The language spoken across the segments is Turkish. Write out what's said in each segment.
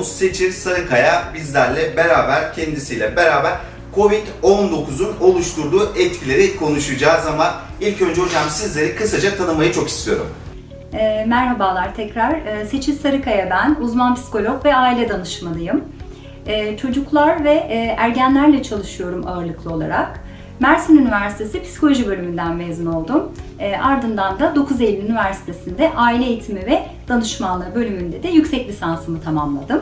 Psikoloğumuz Seçil Sarıkaya bizlerle beraber, kendisiyle beraber Covid-19'un oluşturduğu etkileri konuşacağız ama ilk önce hocam sizleri kısaca tanımayı çok istiyorum. E, merhabalar tekrar. E, Seçil Sarıkaya ben, uzman psikolog ve aile danışmanıyım. E, çocuklar ve e, ergenlerle çalışıyorum ağırlıklı olarak. Mersin Üniversitesi Psikoloji bölümünden mezun oldum. E, ardından da 9 Eylül Üniversitesi'nde Aile Eğitimi ve Danışmanlığı bölümünde de yüksek lisansımı tamamladım.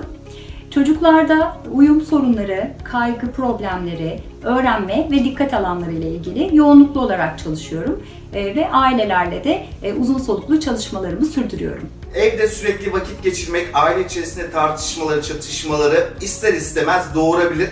Çocuklarda uyum sorunları, kaygı problemleri, öğrenme ve dikkat alanları ile ilgili yoğunluklu olarak çalışıyorum E, ve ailelerle de e, uzun soluklu çalışmalarımı sürdürüyorum. Evde sürekli vakit geçirmek, aile içerisinde tartışmaları, çatışmaları ister istemez doğurabilir.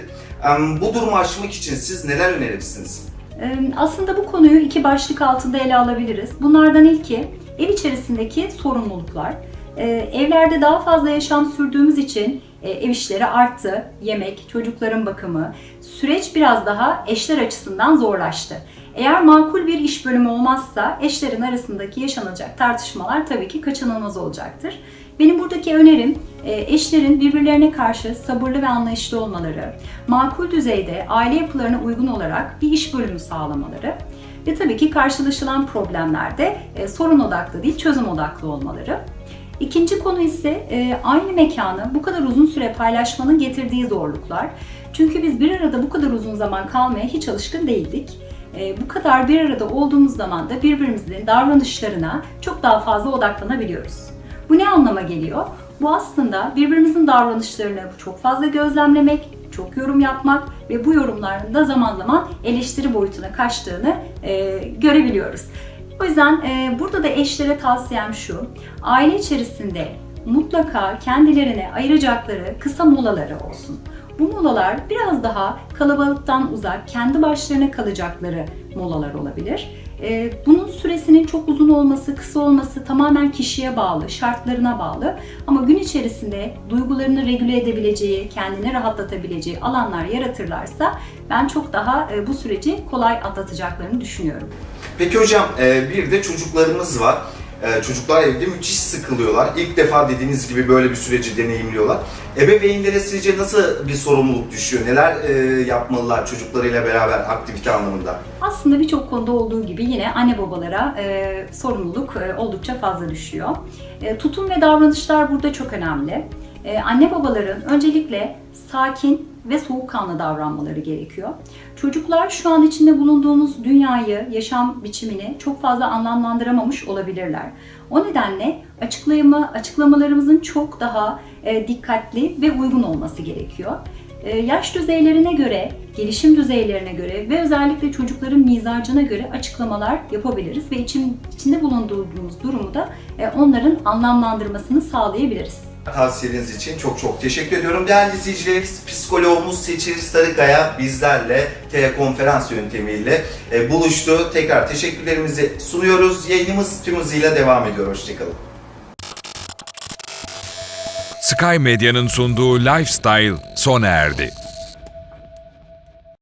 Bu durumu aşmak için siz neler önerirsiniz? E, Aslında bu konuyu iki başlık altında ele alabiliriz. Bunlardan ilki ev içerisindeki sorumluluklar. E, Evlerde daha fazla yaşam sürdüğümüz için e, ev işleri arttı. Yemek, çocukların bakımı. Süreç biraz daha eşler açısından zorlaştı. Eğer makul bir iş bölümü olmazsa eşlerin arasındaki yaşanacak tartışmalar tabii ki kaçınılmaz olacaktır. Benim buradaki önerim e, eşlerin birbirlerine karşı sabırlı ve anlayışlı olmaları, makul düzeyde aile yapılarına uygun olarak bir iş bölümü sağlamaları ve tabii ki karşılaşılan problemlerde e, sorun odaklı değil çözüm odaklı olmaları. İkinci konu ise e, aynı mekanı bu kadar uzun süre paylaşmanın getirdiği zorluklar. Çünkü biz bir arada bu kadar uzun zaman kalmaya hiç alışkın değildik. E, bu kadar bir arada olduğumuz zaman da birbirimizin davranışlarına çok daha fazla odaklanabiliyoruz. Bu ne anlama geliyor? Bu aslında birbirimizin davranışlarını çok fazla gözlemlemek, çok yorum yapmak ve bu yorumların da zaman zaman eleştiri boyutuna kaçtığını e, görebiliyoruz. O yüzden e, burada da eşlere tavsiyem şu, aile içerisinde mutlaka kendilerine ayıracakları kısa molaları olsun. Bu molalar biraz daha kalabalıktan uzak, kendi başlarına kalacakları molalar olabilir. E, bunun süresinin çok uzun olması, kısa olması tamamen kişiye bağlı, şartlarına bağlı. Ama gün içerisinde duygularını regüle edebileceği, kendini rahatlatabileceği alanlar yaratırlarsa ben çok daha e, bu süreci kolay atlatacaklarını düşünüyorum. Peki hocam e, bir de çocuklarımız var. E, Çocuklar evde müthiş sıkılıyorlar. İlk defa dediğiniz gibi böyle bir süreci deneyimliyorlar. Ebeveynlere sizce nasıl bir sorumluluk düşüyor? Neler e, yapmalılar çocuklarıyla beraber aktivite anlamında? Aslında birçok konuda olduğu gibi yine anne babalara e, sorumluluk e, oldukça fazla düşüyor. Tutum ve davranışlar burada çok önemli. Anne babaların öncelikle sakin ve soğukkanlı davranmaları gerekiyor. Çocuklar şu an içinde bulunduğumuz dünyayı, yaşam biçimini çok fazla anlamlandıramamış olabilirler. O nedenle açıklama, açıklamalarımızın çok daha e, dikkatli ve uygun olması gerekiyor. Ee, yaş düzeylerine göre, gelişim düzeylerine göre ve özellikle çocukların mizacına göre açıklamalar yapabiliriz ve için, içinde bulunduğumuz durumu da e, onların anlamlandırmasını sağlayabiliriz. Tavsiyeleriniz için çok çok teşekkür ediyorum. Değerli izleyicilerimiz, psikoloğumuz Seçil Sarıkaya bizlerle telekonferans yöntemiyle e, buluştu. Tekrar teşekkürlerimizi sunuyoruz. Yayınımız tüm hızıyla devam ediyor. Hoşçakalın. Sky Medya'nın sunduğu Lifestyle sona erdi.